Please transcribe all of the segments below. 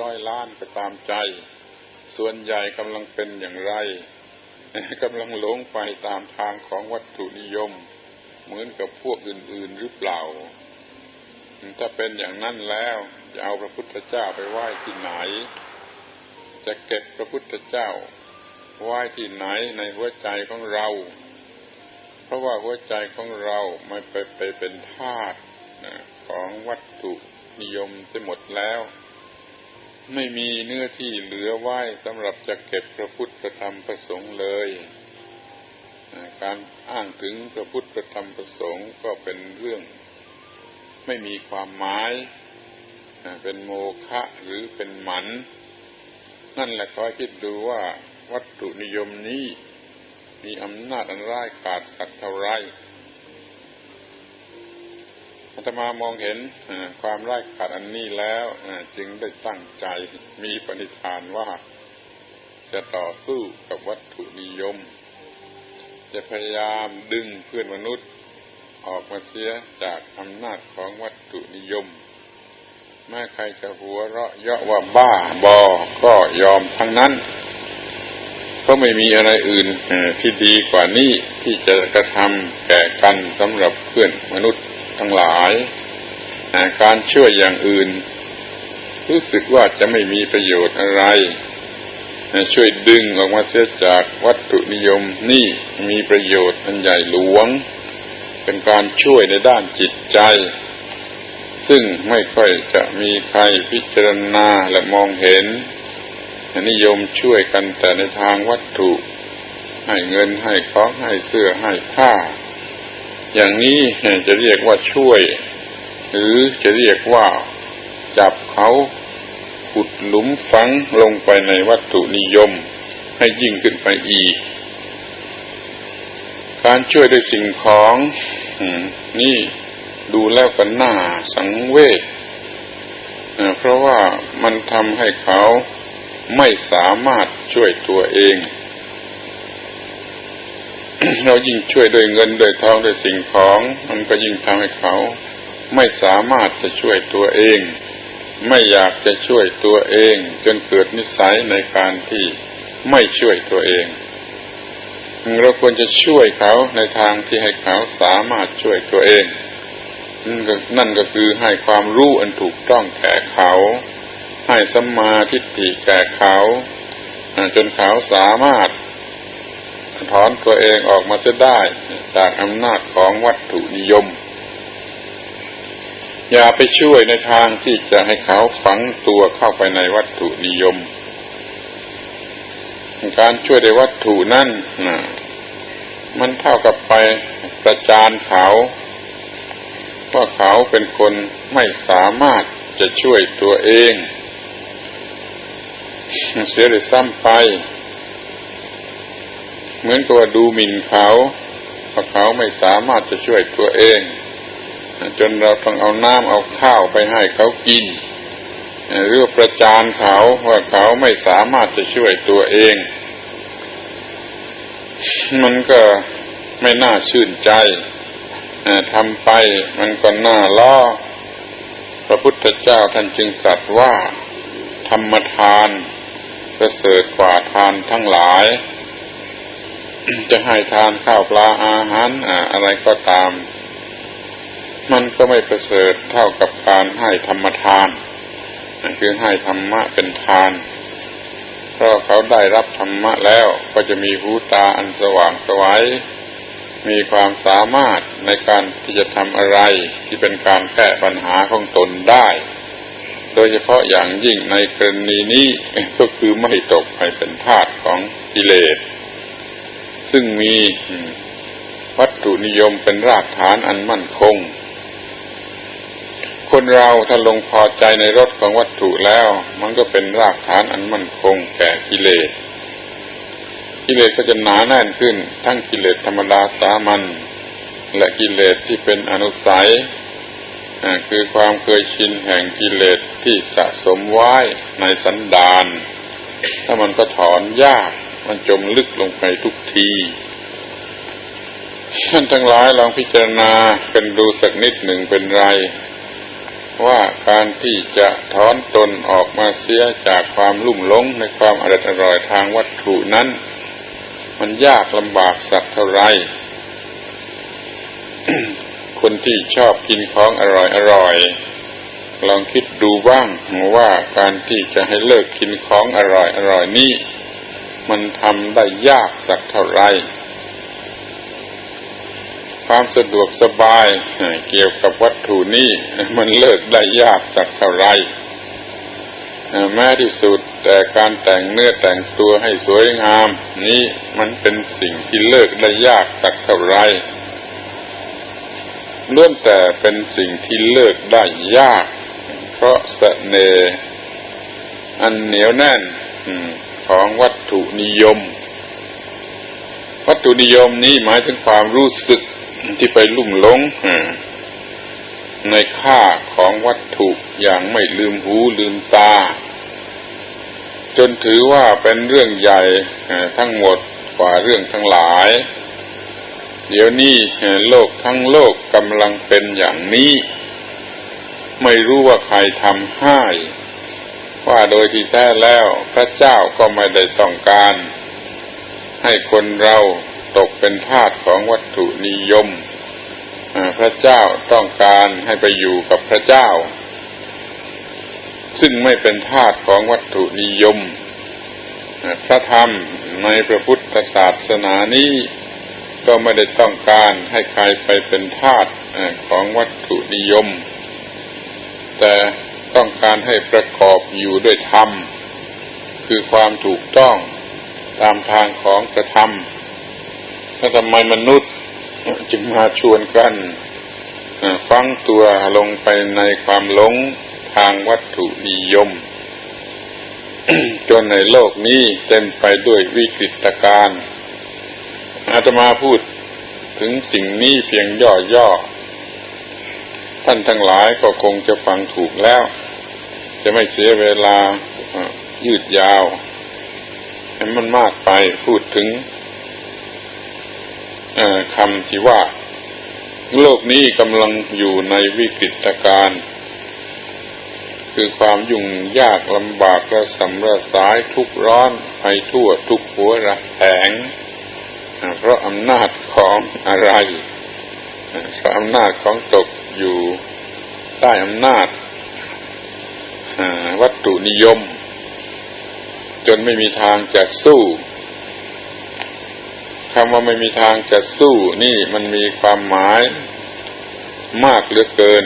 ร้อยล้านก็ตามใจ ส่วนใหญ่กำลังเป็นอย่างไรกำลังหลงไปตามทางของวัตถุนิยม เหมือนกับพวกอื่น ๆ หรือเปล่า ถ้าเป็นอย่างนั้นแล้วจะเอาพระพุทธเจ้าไปไหว้ที่ไหน จะเก็บพระพุทธเจ้าไหว้ที่ไหนในหัวใจของเรา เพราะว่าหัวใจของเราไม่ไปไปเป็นทาสของวัตถุนิยมไปหมดแล้ว ไม่มีเนื้อที่เหลือไว้สำหรับจะเก็บพระพุทธพระธรรมพระสงฆ์เลย การอ้างถึงพระพุทธพระธรรมพระสงฆ์ก็เป็นเรื่องไม่มีความหมายเป็นโมฆะหรือเป็นหมัน นั่นแหละขอคิดดูว่าวัตถุนิยมนี้ มีอำนาจอันร้ายกาจสักเท่าไร อาตมามองเห็นความไร้ายกาจอันนี้แล้วจึงได้ตั้งใจมีปณิธานว่าจะต่อสู้กับวัตถุนิยม จะพยายามดึงเพื่อนมนุษย์ ออกมาเสียจากอำนาจของวัตถุนิยมแม้ใครจะหัวเราะเยาะว่าบ้าบอก็ยอมทั้งนั้น ก็ไม่มีอะไรอื่นที่ดีกว่านี้ที่จะกระทำแก่กันสำหรับเพื่อนมนุษย์ ทั้งหลายการช่วยอย่างอื่น รู้สึกว่าจะไม่มีประโยชน์อะไร ช่วยดึงออกมาเสียจากวัตถุนิยมนี่มีประโยชน์อันใหญ่หลวง เป็นการช่วยในด้านจิตใจ ซึ่งไม่ค่อยจะมีใครพิจารณาและมองเห็นนิยมช่วยกันแต่ในทางวัตถุ ให้เงินให้ของให้เสื้อให้ผ้า อย่างนี้จะเรียกว่าช่วย หรือจะเรียกว่าจับเขาขุดหลุมฝังลงไปในวัตถุนิยม ให้ยิ่งขึ้นไปอีก การช่วยด้วยสิ่งของนี่ดูแล้วกันหน้าสังเวชเพราะว่ามันทำให้เขาไม่สามารถช่วยตัวเอง เรายิ่งช่วยด้วยเงินด้วยทองด้วยสิ่งของ มันก็ยิ่งทำให้เขา ไม่สามารถจะช่วยตัวเอง ไม่อยากจะช่วยตัวเอง จนเกิดนิสัยในการที่ไม่ช่วยตัวเอง เราควรจะช่วยเขาในทางที่ให้เขาสามารถช่วยตัวเอง นั่นก็คือให้ความรู้อันถูกต้องแก่เขา ให้สัมมาทิฏฐิแก่เขาจนเขาสามารถ ถอนตัวเองออกมาเสียได้ จากอำนาจของวัตถุนิยม อย่าไปช่วยในทางที่จะให้เขาฝังตัวเข้าไปในวัตถุนิยม การช่วยในวัตถุนั่นนะมันเท่ากับไปประจานเขาว่าเขาเป็นคนไม่สามารถจะช่วยตัวเอง เสียหรือซ้ำไป เหมือนกับว่าดูหมิ่นเขาเพราะเขาไม่สามารถจะช่วยตัวเอง จนเราต้องเอาน้ำเอาข้าวไปให้เขากินหรือประจานเขาว่าเขาไม่สามารถจะช่วยตัวเอง มันก็ไม่น่าชื่นใจทำไปมันก็น่าล้อพระพุทธเจ้าท่านจึงตรัสว่า ธรรมทานประเสริฐกว่าทานทั้งหลาย จะให้ทานข้าวปลาอาหารอะไรก็ตาม มันก็ไม่ประเสริฐเท่ากับการให้ธรรมทาน คือให้ธรรมะเป็นทาน เพราะเขาได้รับธรรมะแล้วก็จะมีหูตาอันสว่างสวัยมีความสามารถในการที่จะทำอะไรที่เป็นการแก้ปัญหาของตนได้ โดยเฉพาะอย่างยิ่งในกรณีนี้ก็คือไม่ตกไปเป็นทาสของกิเลส ซึ่งมีวัตถุนิยมเป็นรากฐานอันมั่นคง คนเราถ้าลงพอใจในรถของวัตถุแล้ว มันก็เป็นรากฐานอันมั่นคงแก่กิเลส กิเลสก็จะหนาแน่นขึ้น ทั้งกิเลสธรรมดาสามัญและกิเลสที่เป็นอนุสัยคือความเคยชินแห่งกิเลสที่สะสมไว้ในสันดาน ถ้ามันก็ถอนยาก มันจมลึกลงไปทุกทีท่านทั้งหลายลองพิจารณากันดูสักนิดหนึ่งเป็นไร ว่าการที่จะถอนตนออกมาเสียจากความลุ่มหลงในความอร่อยอร่อยทางวัตถุนั้น มันยากลำบากสักเท่าไรคนที่ชอบกินของอร่อยอร่อยลองคิดดูบ้างว่าการที่จะให้เลิกกินของอร่อยอร่อยนี้ มันทำได้ยากสักเท่าไรความสะดวกสบายเกี่ยวกับวัตถุนี้มันเลิกได้ยากสักเท่าไรแม้ที่สุดแต่การแต่งเนื้อแต่งตัวให้สวยงาม นี้มันเป็นสิ่งที่เลิกได้ยากสักเท่าไรล้วนแต่เป็นสิ่งที่เลิกได้ยาก เพราะเสน่ห์อันเหนียวแน่น ของวัตถุนิยม วัตถุนิยมนี้หมายถึงความรู้สึกที่ไปลุ่มหลงในค่าของวัตถุอย่างไม่ลืมหูลืมตา จนถือว่าเป็นเรื่องใหญ่ทั้งหมดกว่าเรื่องทั้งหลาย เดี๋ยวนี้โลกทั้งโลกกำลังเป็นอย่างนี้ ไม่รู้ว่าใครทำให้ ว่าโดยที่แท้แล้ว พระเจ้าก็ไม่ได้ต้องการ ให้คนเราตกเป็นทาสของวัตถุนิยม พระเจ้าต้องการให้ไปอยู่กับพระเจ้า ซึ่งไม่เป็นทาสของวัตถุนิยม พระธรรมในพระพุทธศาสนานี้ก็ไม่ได้ต้องการให้ใครไปเป็นทาสของวัตถุนิยม แต่ ต้องการให้ประกอบอยู่ด้วยธรรม คือความถูกต้องตามทางของพระธรมแล้วทำไมมนุษย์จึงมาชวนกันฟังตัวลงไปในความหลงทางวัตถุนิยม จนในโลกนี้เต็มไปด้วยวิกฤตการณ์อาตมาพูดถึงสิ่งนี้เพียงย่อๆท่านทั้งหลายก็คงจะฟังถูกแล้ว จะไม่เสียเวลายืดยาวให้มันมากไปพูดถึงคำที่ว่า โลกนี้กำลังอยู่ในวิกฤตการณ์คือความยุ่งยากลำบากระสำระสายทุกร้อนไปทั่วทุกหัวระแหงเพราะอำนาจของอะไรเพราะอำนาจของตกอยู่ใต้อำนาจ วัตถุนิยม จนไม่มีทางจะสู้คำว่าไม่มีทางจะสู้นี่มันมีความหมายมากเหลือเกิน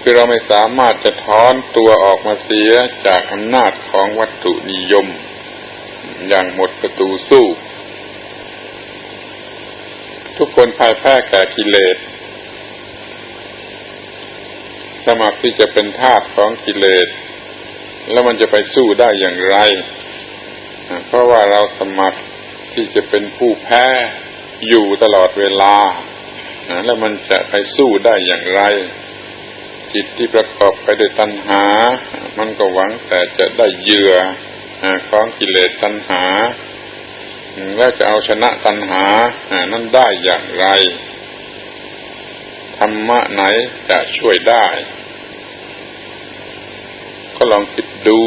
คือเราไม่สามารถจะถอนตัวออกมาเสียจากอำนาจของวัตถุนิยม อย่างหมดประตูสู้ ทุกคนพ่ายแพ้แก่กิเลส สมัครที่จะเป็นทาสของกิเลส แล้วมันจะไปสู้ได้อย่างไร เพราะว่าเราสมัครที่จะเป็นผู้แพ้อยู่ตลอดเวลา แล้วมันจะไปสู้ได้อย่างไร จิตที่ประกอบไปด้วยตัณหา มันก็หวังแต่จะได้เหยื่อของกิเลสตัณหา แล้วจะเอาชนะตัณหานั้นได้อย่างไร ธรรมะไหนจะช่วยได้ ก็ลองคิดดู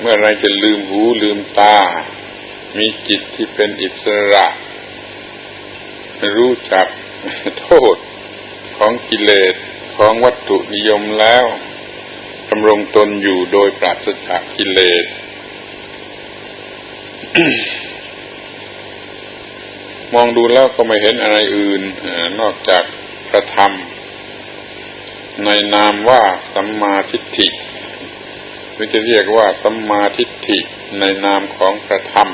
เมื่อไรจะลืมหูลืมตา มีจิตที่เป็นอิสระ รู้จักโทษของกิเลสของวัตถุนิยมแล้วดำรงตนอยู่โดยปราศจากกิเลสมองดูแล้วก็ไม่เห็นอะไรอื่นนอกจากพระธรรม ในนามว่าสัมมาทิฏฐิ หรือจะเรียกว่าสัมมาทิฏฐิในนามของพระธรรม